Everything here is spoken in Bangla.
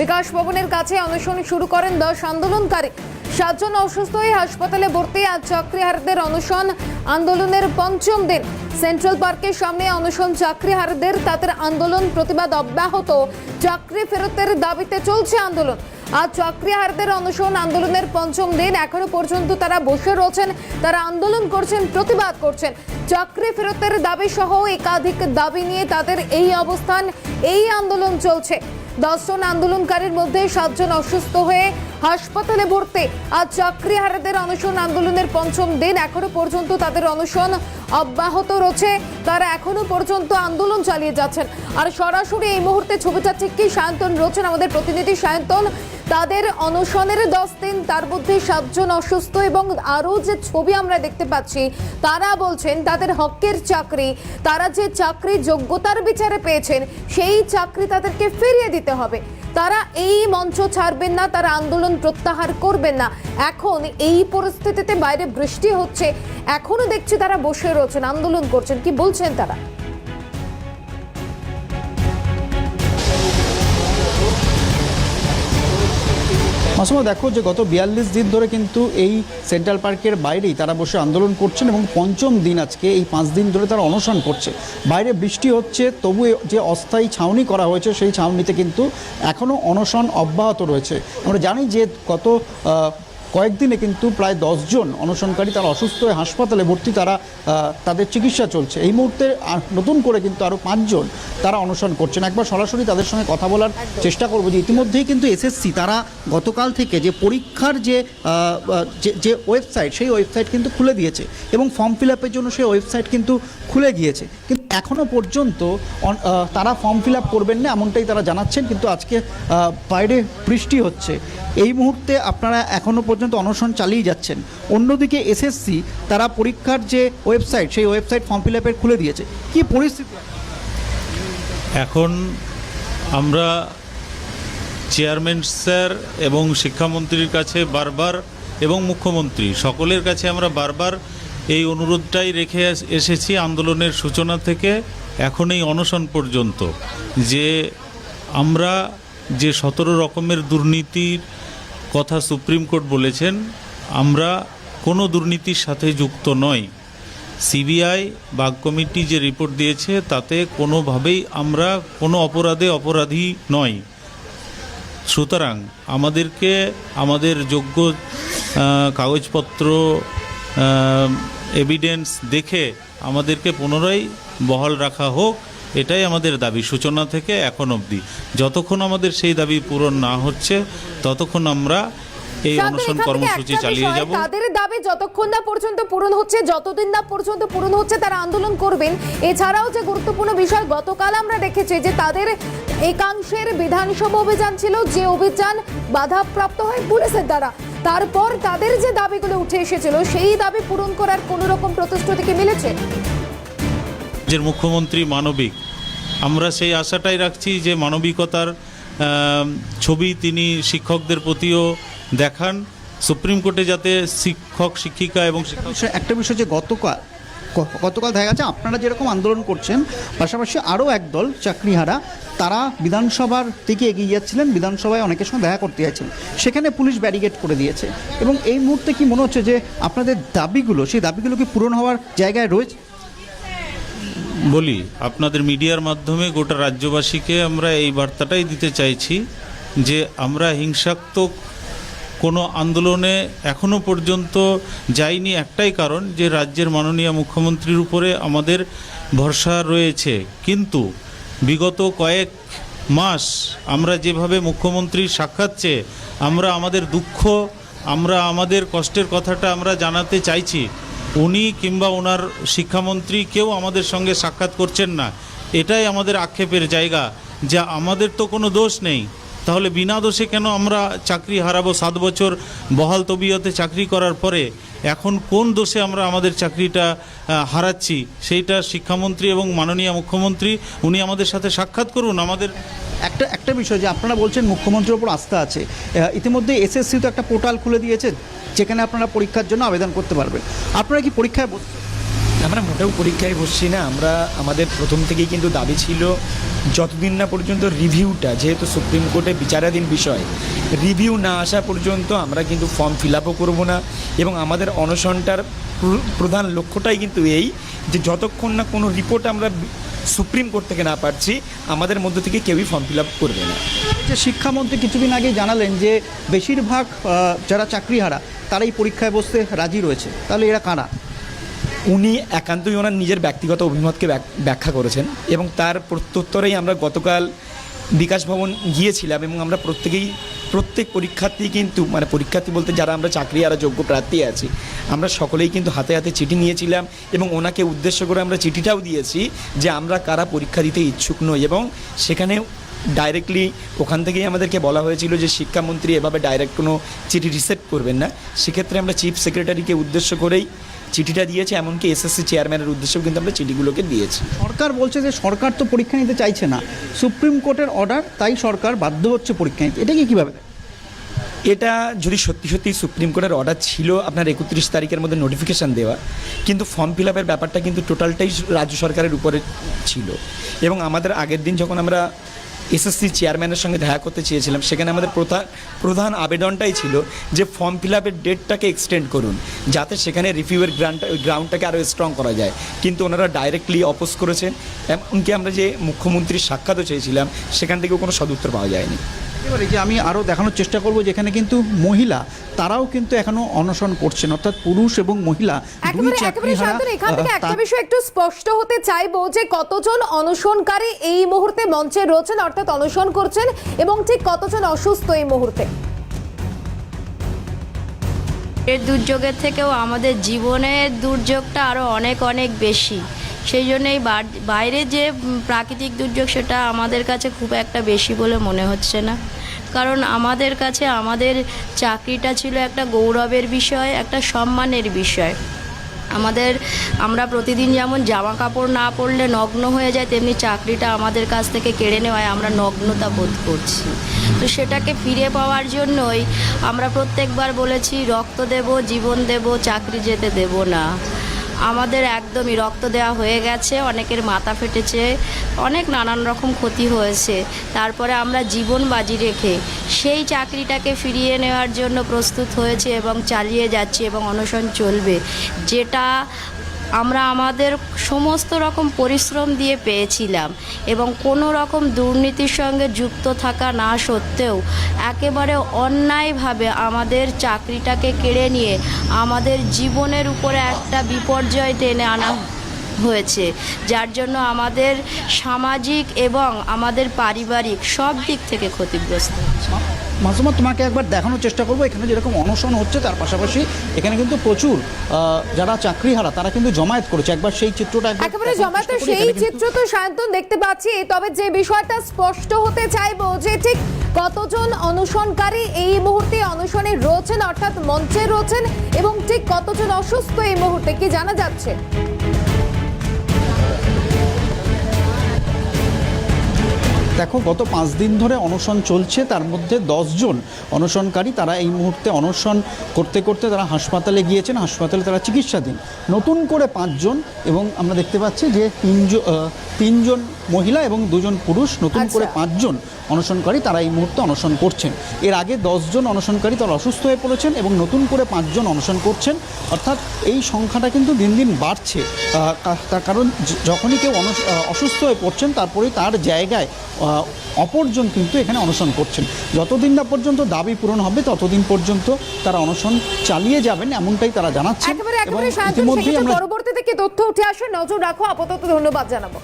বিকাশ ভবনের কাছে অনশন শুরু করেন দশ আন্দোলনকারী। সাতজন অসুস্থ হয়ে হাসপাতালে ভর্তি আজ চাকরিহারদের অনশন আন্দোলনের পঞ্চম দিন। সেন্ট্রাল পার্কের সামনে অনশন চাকরিহারদের তাদের আন্দোলন প্রতিবাদ অব্যাহত। চাকরি ফেরতের দাবিতে চলছে আন্দোলন। আজ চাকরিহারদের অনশন আন্দোলনের পঞ্চম দিন এখনও পর্যন্ত তারা বসে রয়েছেন, তারা আন্দোলন করছেন, প্রতিবাদ করছেন। চাকরি ফেরতের দাবি সহ একাধিক দাবি নিয়ে তাদের এই অবস্থান, এই আন্দোলন চলছে। দশজন আন্দোলনকারীর মধ্যে সাতজন অসুস্থ হয়ে হাসপাতালে ভর্তি। আজ চাকরিহারাদের অনশন আন্দোলনের পঞ্চম দিন। এখনও পর্যন্ত তাদের অনশন অব্যাহত রয়েছে। তারা এখনও পর্যন্ত আন্দোলন চালিয়ে যাচ্ছেন। আর সরাসরি এই মুহূর্তে ছবিটা ঠিক কি? সায়ন্তন রয়েছেন আমাদের প্রতিনিধি। সায়ন্তন তাদের অনশনের দশ দিন, তার মধ্যে সাতজন অসুস্থ এবং আরও যে ছবি আমরা দেখতে পাচ্ছি, তারা বলছেন তাদের হকের চাকরি, তারা যে চাকরি যোগ্যতার বিচারে পেয়েছেন, সেই চাকরি তাদেরকে ফিরিয়ে দিতে হবে। তারা এই মঞ্চ ছাড়বেন না, তারা আন্দোলন প্রত্যাহার করবেন না। এখন এই পরিস্থিতিতে বাইরে বৃষ্টি হচ্ছে, এখনও দেখছি তারা বসে রয়েছেন, আন্দোলন করছেন। কি বলছেন তারা? মাসুমা দেখো যে গত বিয়াল্লিশ দিন ধরে কিন্তু এই সেন্ট্রাল পার্কের বাইরেই তারা বসে আন্দোলন করছেন এবং পঞ্চম দিন আজকে এই পাঁচ দিন ধরে তারা অনশন করছে। বাইরে বৃষ্টি হচ্ছে, তবু যে অস্থায়ী ছাউনি করা হয়েছে সেই ছাউনিতে কিন্তু এখনও অনশন অব্যাহত রয়েছে। আমরা জানি যে গত কয়েকদিনে কিন্তু প্রায় দশজন অনশনকারী তারা অসুস্থ হয়ে হাসপাতালে ভর্তি তারা তাদের চিকিৎসা চলছে। এই মুহূর্তে নতুন করে কিন্তু আরও পাঁচজন তারা অনশন করছেন। একবার সরাসরি তাদের সঙ্গে কথা বলার চেষ্টা করব যে ইতিমধ্যেই কিন্তু এসএসসি, তারা গতকাল থেকে যে পরীক্ষার যে যে- ওয়েবসাইট, সেই ওয়েবসাইট কিন্তু খুলে দিয়েছে এবং ফর্ম ফিল আপের জন্য সেই ওয়েবসাইট কিন্তু খুলে গিয়েছে। কিন্তু এখনও পর্যন্ত তারা ফর্ম ফিল আপ করবেন না এমনটাই তারা জানাচ্ছেন। কিন্তু আজকে বাইরে বৃষ্টি হচ্ছে। এই মুহূর্তে আপনারা এখনও পর্যন্ত অনশন চালিয়ে যাচ্ছেন। অন্যদিকে এসএসসি তারা পরীক্ষার যে ওয়েবসাইট, সেই ওয়েবসাইট ফর্ম ফিল আপের খুলে দিয়েছে। কি পরিস্থিতি? এখন আমরা চেয়ারম্যান স্যার এবং শিক্ষামন্ত্রীর কাছে বারবার এবং মুখ্যমন্ত্রী সকলের কাছে আমরা বারবার এই অনুরোধটাই রেখে এসেছি আন্দোলনের সূচনা থেকে এখন এই অনশন পর্যন্ত। যে আমরা যে সতেরো রকমের দুর্নীতির কথা সুপ্রিম কোর্ট বলেছেন, আমরা কোনো দুর্নীতির সাথে যুক্ত নই। সিবিআই বাগ কমিটি যে রিপোর্ট দিয়েছে, তাতে কোনোভাবেই আমরা কোনো অপরাধে অপরাধী নই। সুতরাং আমাদেরকে আমাদের যোগ্য কাগজপত্র এভিডেন্স দেখে আমাদেরকে পুনরায় বহাল রাখা হোক। এটাই আমাদের দাবি সূচনা থেকে এখন অবধি। যতক্ষণ আমাদের সেই দাবি পূরণ না হচ্ছে ততক্ষণ আমরা এই অনশন কর্মসূচি চালিয়ে যাব। তাদের দাবি যতক্ষণ না পর্যন্ত পূরণ হচ্ছে যতদিন না পর্যন্ত পূরণ হচ্ছে তারা আন্দোলন করবেন। এছাড়াও যে গুরুত্বপূর্ণ বিষয় গতকাল আমরা দেখেছি যে তাদের একাংশের বিধানসভা অভিযান ছিল যে অভিযান বাধাপ্রাপ্ত হয় পুলিশের দ্বারা। তারপর তাদের যে দাবিগুলো উঠে এসেছিল সেই দাবি পূরণ করার কোন রকম প্রতিশ্রুতি কি মিলেছে? রাজ্যের মুখ্যমন্ত্রী মানবিক আমরা সেই আশাটাই রাখছি যে মানবিকতার ছবি তিনি শিক্ষকদের প্রতিও দেখান। সুপ্রিম কোর্টে যাতে শিক্ষক, শিক্ষিকা এবং একটা বিষয় যে গতকাল গতকাল দেখা গেছে, আপনারা যেরকম আন্দোলন করছেন, পাশাপাশি আরও একদল চাকরিহারা, তারা বিধানসভার দিকে এগিয়ে যাচ্ছিলেন, বিধানসভায় অনেকের সঙ্গে দেখা করতে যাচ্ছেন সেখানে পুলিশ ব্যারিকেড করে দিয়েছে। এবং এই মুহূর্তে কি মনে হচ্ছে যে আপনাদের দাবিগুলো, সেই দাবিগুলো কি পূরণ হওয়ার জায়গায় রয়েছে? বলি, আপনাদের মিডিয়ার মাধ্যমে গোটা রাজ্যবাসীকে আমরা এই বার্তাটাই দিতে চাইছি যে আমরা হিংসাত্মক কোনো আন্দোলনে এখনও পর্যন্ত যাইনি একটাই কারণ যে রাজ্যের মাননীয় মুখ্যমন্ত্রীর উপরে আমাদের ভরসা রয়েছে। কিন্তু বিগত কয়েক মাস আমরা যেভাবে মুখ্যমন্ত্রীর সাক্ষাৎ আমরা আমাদের দুঃখ, আমরা আমাদের কষ্টের কথাটা আমরা জানাতে চাইছি উনি কিংবা ওনার শিক্ষামন্ত্রী কেউ আমাদের সঙ্গে সাক্ষাৎ করছেন না। এটাই আমাদের আক্ষেপের জায়গা যা আমাদের তো কোনো দোষ নেই। তাহলে বিনা দোষে কেন আমরা চাকরি হারাবো সাত বছর বহাল তবিয়তে চাকরি করার পরে? এখন কোন দোষে আমরা আমাদের চাকরিটা হারাচ্ছি? সেইটা শিক্ষামন্ত্রী এবং মাননীয় মুখ্যমন্ত্রী, উনি আমাদের সাথে সাক্ষাৎ করুন। আমাদের একটা একটা বিষয় যে আপনারা বলছেন মুখ্যমন্ত্রীর ওপর আস্থা আছে। ইতিমধ্যে এসএসসি তো একটা পোর্টাল খুলে দিয়েছে, যেখানে আপনারা পরীক্ষার জন্য আবেদন করতে পারবেন। আপনারা কি পরীক্ষায় বস- আমরা মোটেও পরীক্ষায় বসছি না, আমরা আমাদের প্রথম থেকেই কিন্তু দাবি ছিল যতদিন না পর্যন্ত রিভিউটা, যেহেতু সুপ্রিম কোর্টে বিচারাধীন বিষয়, রিভিউ না আসা পর্যন্ত আমরা কিন্তু ফর্ম ফিল আপও করব না। এবং আমাদের অনশনটার প্রধান লক্ষ্যটাই কিন্তু এই যে যতক্ষণ না কোনো রিপোর্ট আমরা সুপ্রিম কোর্ট থেকে না পারছি আমাদের মধ্য থেকে কেউই ফর্ম ফিল আপ করবে না। যে শিক্ষামন্ত্রী কিছুদিন আগেই জানালেন যে বেশিরভাগ যারা চাকরিহারা তারাই পরীক্ষায় বসতে রাজি রয়েছে। তাহলে এরা কারা? উনি একান্তই ওনার নিজের ব্যক্তিগত অভিমতকে ব্যাখ্যা করেছেন এবং তার প্রত্যুত্তরেই আমরা গতকাল বিকাশ ভবন গিয়েছিলাম এবং আমরা প্রত্যেকেই প্রত্যেক পরীক্ষার্থী কিন্তু মানে পরীক্ষার্থী বলতে যারা আমরা চাকরি আর যোগ্য প্রার্থী আছি আমরা সকলেই কিন্তু হাতে হাতে চিঠি নিয়েছিলাম এবং ওনাকে উদ্দেশ্য করে আমরা চিঠিটাও দিয়েছি যে আমরা কারা পরীক্ষা দিতে ইচ্ছুক নই এবং সেখানে ডাইরেক্টলি ওখান থেকেই আমাদেরকে বলা হয়েছিল যে শিক্ষামন্ত্রী এভাবে ডাইরেক্ট কোনো চিঠি রিসেপ্ট করবেন না। সেক্ষেত্রে আমরা চিফ সেক্রেটারিকে উদ্দেশ্য করেই চিঠিটা দিয়েছে, এমনকি এসএসসি চেয়ারম্যানের উদ্দেশ্যেও কিন্তু আমরা চিঠিগুলোকে দিয়েছি। সরকার বলছে যে সরকার তো পরীক্ষা নিতে চাইছে না। সুপ্রিম কোর্টের অর্ডার তাই সরকার বাধ্য হচ্ছে পরীক্ষা নিতে। এটা কি কীভাবে? এটা যদি সত্যি সত্যি সুপ্রিম কোর্টের অর্ডার ছিল আপনার একত্রিশ তারিখের মধ্যে নোটিফিকেশান দেওয়া, কিন্তু ফর্ম ফিল আপের ব্যাপারটা কিন্তু টোটালটাই রাজ্য সরকারের উপরে ছিল। এবং আমাদের আগের দিন যখন আমরা এসএসসি চেয়ারম্যানের সঙ্গে দেখা করতে চেয়েছিলাম, সেখানে আমাদের প্রধান প্রধান আবেদনটাই ছিল যে ফর্ম ফিল আপের ডেটটাকে এক্সটেন্ড করুন, যাতে সেখানে রিভিউয়ের গ্রাউন্ড গ্রাউন্ডটাকে আরও স্ট্রং করা যায়। কিন্তু ওনারা ডাইরেক্টলি অপোজ করেছেন এমনকি আমরা যে মুখ্যমন্ত্রীর সাক্ষাৎও চেয়েছিলাম, সেখান থেকেও কোনো সদুত্তর পাওয়া যায়নি। এবারে যে আমি আরও দেখানোর চেষ্টা করব যেখানে কিন্তু মহিলা তারাও কিন্তু এখনও অনশন করছেন অর্থাৎ পুরুষ এবং মহিলা দুই একেবারে একেবারে চাকরিহারা শান্তনু এখান থেকে একটা বিষয় একটু স্পষ্ট হতে চাইব যে কতজন অনশনকারী এই মুহূর্তে মঞ্চে রয়েছেন অর্থাৎ অনশন করছেন এবং ঠিক কতজন অসুস্থ এই মুহূর্তে? এর দুর্যোগের থেকেও আমাদের জীবনের দুর্যোগটা আরও অনেক অনেক বেশি। সেই জন্যই বাইরে যে প্রাকৃতিক দুর্যোগ সেটা আমাদের কাছে খুব একটা বেশি বলে মনে হচ্ছে না। কারণ আমাদের কাছে আমাদের চাকরিটা ছিল একটা গৌরবের বিষয়, একটা সম্মানের বিষয়। আমাদের, আমরা প্রতিদিন যেমন জামা কাপড় না পরলে নগ্ন হয়ে যায়, তেমনি চাকরিটা আমাদের কাছ থেকে কেড়ে নেওয়ায় আমরা নগ্নতা বোধ করছি। তো সেটাকে ফিরে পাওয়ার জন্যই আমরা প্রত্যেকবার বলেছি, রক্ত দেব, জীবন দেব, চাকরি যেতে দেব না। আমাদের একদমই রক্ত দেওয়া হয়ে গেছে, অনেকের মাথা ফেটেছে, অনেক নানান রকম ক্ষতি হয়েছে। তারপরে আমরা জীবন বাজি রেখে সেই চাকরিটাকে ফিরিয়ে নেওয়ার জন্য প্রস্তুত হয়েছে এবং চালিয়ে যাচ্ছি এবং অনশন চলবে। যেটা আমরা আমাদের সমস্ত রকম পরিশ্রম দিয়ে পেয়েছিলাম এবং কোনো রকম দুর্নীতির সঙ্গে যুক্ত থাকা না সত্ত্বেও একেবারে অন্যায়ভাবে আমাদের চাকরিটাকে কেড়ে নিয়ে আমাদের জীবনের উপরে একটা বিপর্যয় টেনে আনা হয়েছে যার জন্য আমাদের সামাজিক এবং আমাদের পারিবারিক সব দিক থেকে ক্ষতিগ্রস্ত হচ্ছে। মাসুমা তোমাকে একবার দেখানোর চেষ্টা করব। এখানে যেরকম অনশন হচ্ছে তার পাশাপাশি এখানে কিন্তু প্রচুর যারা চাকরিহারা তারা কিন্তু জমায়েত করেছে। একবার সেই চিত্রটা একেবারে করি। সেই চিত্র তো সায়ন্তন দেখতে পাচ্ছি। তবে যে বিষয়টা স্পষ্ট হতে চাইব যে ঠিক কতজন অনুসরণকারী এই মুহূর্তে অনশনে রয়েছেন অর্থাৎ মঞ্চে রয়েছেন এবং ঠিক কতজন অসুস্থ এই মুহূর্তে কি জানা যাচ্ছে? দেখো, গত পাঁচ দিন ধরে অনশন চলছে, তার মধ্যে দশজন অনশনকারী, তারা এই মুহূর্তে অনশন করতে করতে তারা হাসপাতালে গিয়েছেন। হাসপাতালে তারা চিকিৎসাধীন। নতুন করে পাঁচজন এবং আমরা দেখতে পাচ্ছি যে তিনজন তিনজন মহিলা এবং দুজন পুরুষ নতুন আচ্ছা। করে পাঁচজন অনশনকারী তারা এই মুহূর্তে অনশন করছেন। এর আগে দশজন অনশনকারী তারা অসুস্থ হয়ে পড়েছেন এবং নতুন করে পাঁচজন অনশন করছেন। অর্থাৎ এই সংখ্যাটা কিন্তু দিন দিন বাড়ছে। তার কারণ যখনই কেউ অসুস্থ হয়ে পড়ছেন তারপরে তার জায়গায় অপরজন কিন্তু এখানে অনশন করছেন। যতদিন না পর্যন্ত দাবি পূরণ হবে ততদিন পর্যন্ত তারা অনশন চালিয়ে যাবেন এমনটাই তারা জানাচ্ছেন। একেবারে এবং একেবারে ইতিমধ্যেই আমরা পরবর্তীতে কি তথ্য উঠে আসে নজর রাখো। আপাতত ধন্যবাদ জানাব।